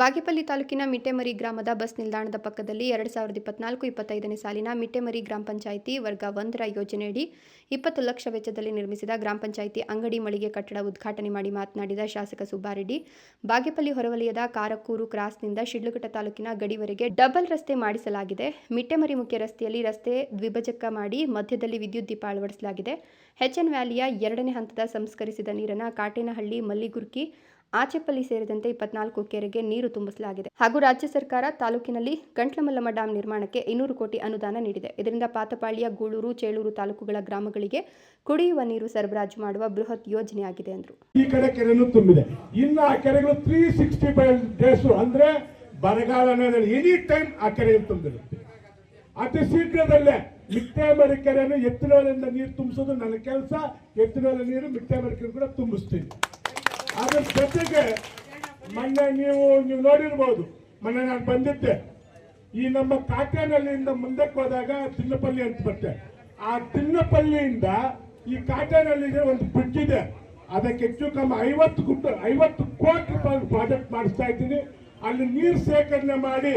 ಬಾಗೇಪಲ್ಲಿ ತಾಲೂಕಿನ ಮಿಟ್ಟೆಮರಿ ಗ್ರಾಮದ ಬಸ್ ನಿಲ್ದಾಣದ ಪಕ್ಕದಲ್ಲಿ ಎರಡು ಸಾವಿರದ ಇಪ್ಪತ್ನಾಲ್ಕು ಇಪ್ಪತ್ತೈದನೇ ಸಾಲಿನ ಮಿಟ್ಟೆಮರಿ ಗ್ರಾಮ ಪಂಚಾಯಿತಿ ವರ್ಗ ಒಂದರ ಯೋಜನೆಯಡಿ ಇಪ್ಪತ್ತು ಲಕ್ಷ ವೆಚ್ಚದಲ್ಲಿ ನಿರ್ಮಿಸಿದ ಗ್ರಾಮ ಪಂಚಾಯಿತಿ ಅಂಗಡಿ ಮಳಿಗೆ ಕಟ್ಟಡ ಉದ್ಘಾಟನೆ ಮಾಡಿ ಮಾತನಾಡಿದ ಶಾಸಕ ಸುಬ್ಬಾರೆಡ್ಡಿ, ಬಾಗೇಪಲ್ಲಿ ಹೊರವಲಯದ ಕಾರಕೂರು ಕ್ರಾಸ್ನಿಂದ ಶಿಡ್ಲಘಟ್ಟ ತಾಲೂಕಿನ ಗಡಿವರೆಗೆ ಡಬಲ್ ರಸ್ತೆ ಮಾಡಿಸಲಾಗಿದೆ. ಮಿಟ್ಟೆಮರಿ ಮುಖ್ಯ ರಸ್ತೆಯಲ್ಲಿ ರಸ್ತೆ ದ್ವಿಭಜಕ ಮಾಡಿ ಮಧ್ಯದಲ್ಲಿ ವಿದ್ಯುತ್ ದೀಪ ಅಳವಡಿಸಲಾಗಿದೆ. ಎಚ್ಎನ್ ವ್ಯಾಲಿಯ ಎರಡನೇ ಹಂತದ ಸಂಸ್ಕರಿಸಿದ ನೀರನ್ನು ಕಾಟೇನಹಳ್ಳಿ ಮಲ್ಲಿಗುರ್ಕಿ ಆಚೆಪಲ್ಲಿ ಸೇರಿದಂತೆ ಇಪ್ಪತ್ನಾಲ್ಕು ಕೆರೆಗೆ ನೀರು ತುಂಬಿಸಲಾಗಿದೆ. ಹಾಗೂ ರಾಜ್ಯ ಸರ್ಕಾರ ತಾಲೂಕಿನಲ್ಲಿ ಗಂಟ್ಲಮಲ್ಲಮ್ಮ ಡ್ಯಾಂ ನಿರ್ಮಾಣಕ್ಕೆ ಇನ್ನೂರು ಕೋಟಿ ಅನುದಾನ ನೀಡಿದೆ. ಇದರಿಂದ ಪಾತಪಾಳಿಯ, ಗೂಳೂರು, ಚೇಳೂರು ತಾಲೂಕುಗಳ ಗ್ರಾಮಗಳಿಗೆ ಕುಡಿಯುವ ನೀರು ಸರಬರಾಜು ಮಾಡುವ ಬೃಹತ್ ಯೋಜನೆಯಾಗಿದೆ ಎಂದರು ಈ ಕಡೆ ಕೆರೆನೂ ತುಂಬಿದೆ. ಇನ್ನು ಆ ಕೆರೆಗಳು ತ್ರೀ ಸಿಕ್ಸ್ಟಿ ಫೈವ್ ಡೇಸ್ ಅಂದ್ರೆ ಬರಗಾಲ ಎನಿ ಟೈಮ್ ಆ ಕೆರೆ ತುಂಬಿರುತ್ತೆ. ಅತಿ ಶೀಘ್ರದಲ್ಲೇ ಮಿಟ್ಟೆಮರಿ ಕೆರೆಯನ್ನು ನೀರು ತುಂಬಿಸೋದು ನನ್ನ ಕೆಲಸ. ಎತ್ತಿನವರ ನೀರು ಮಿಟ್ಟೆಮರಿ ಕೆರೆ ಕೂಡ ತುಂಬಿಸ್ತೀನಿ. ಅದ್ರ ಜೊತೆಗೆ ಮೊನ್ನೆ ನೀವು ನೀವು ನೋಡಿರ್ಬೋದು, ಮೊನ್ನೆ ನಾನು ಬಂದಿದ್ದೆ. ಈ ನಮ್ಮ ಕಾಟೇನಹಳ್ಳಿಯಿಂದ ಮುಂದಕ್ಕೆ ಹೋದಾಗ ತಿನ್ನಪಲ್ಲಿ ಅಂತ ಬರ್ತೆ ಆ ತಿನ್ನಪಲ್ಲಿಯಿಂದ ಈ ಕಾಟೇನಹಳ್ಳಿಗೆ ಒಂದು ಬ್ರಿಡ್ಜ್ ಇದೆ. ಅದಕ್ಕೆ ಹೆಚ್ಚು ಕಮ್ಮಿ ಐವತ್ತು ಗುಂಟ, ಐವತ್ತು ಕೋಟಿ ರೂಪಾಯಿ ಪ್ರಾಜೆಕ್ಟ್ ಮಾಡಿಸ್ತಾ ಇದ್ದೀನಿ. ಅಲ್ಲಿ ನೀರು ಶೇಖರಣೆ ಮಾಡಿ,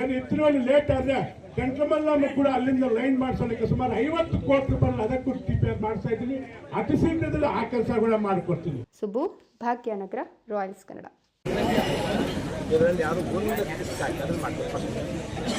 ಏನು ಇತ್ತಿನಲ್ಲಿ ಲೇಟ್ ಆದ್ರೆ ಗಂಟಮಲ್ಲನ್ನು ಕೂಡ ಅಲ್ಲಿಂದ ಲೈನ್ ಮಾಡಿಸೋದಕ್ಕೆ ಸುಮಾರು ಐವತ್ತು ಕೋಟಿ ರೂಪಾಯಿ ಅದಕ್ಕೂ ರಿಪೇರ್ ಮಾಡಿಸ್ತಾ ಇದ್ದೀನಿ. ಅತಿ ಶೀಘ್ರದಲ್ಲಿ ಆ ಕೆಲಸ ಕೂಡ ಮಾಡಿಕೊಡ್ತೀನಿ. ಸುಬ್ಬು ಭಾಗ್ಯನಗರ ರಾಯಲ್ಸ್ ಕನ್ನಡ. ಇದರಲ್ಲಿ ಯಾರು ಗೋವಿಂದ ಅದನ್ನು ಮಾಡ್ತಾರೆ.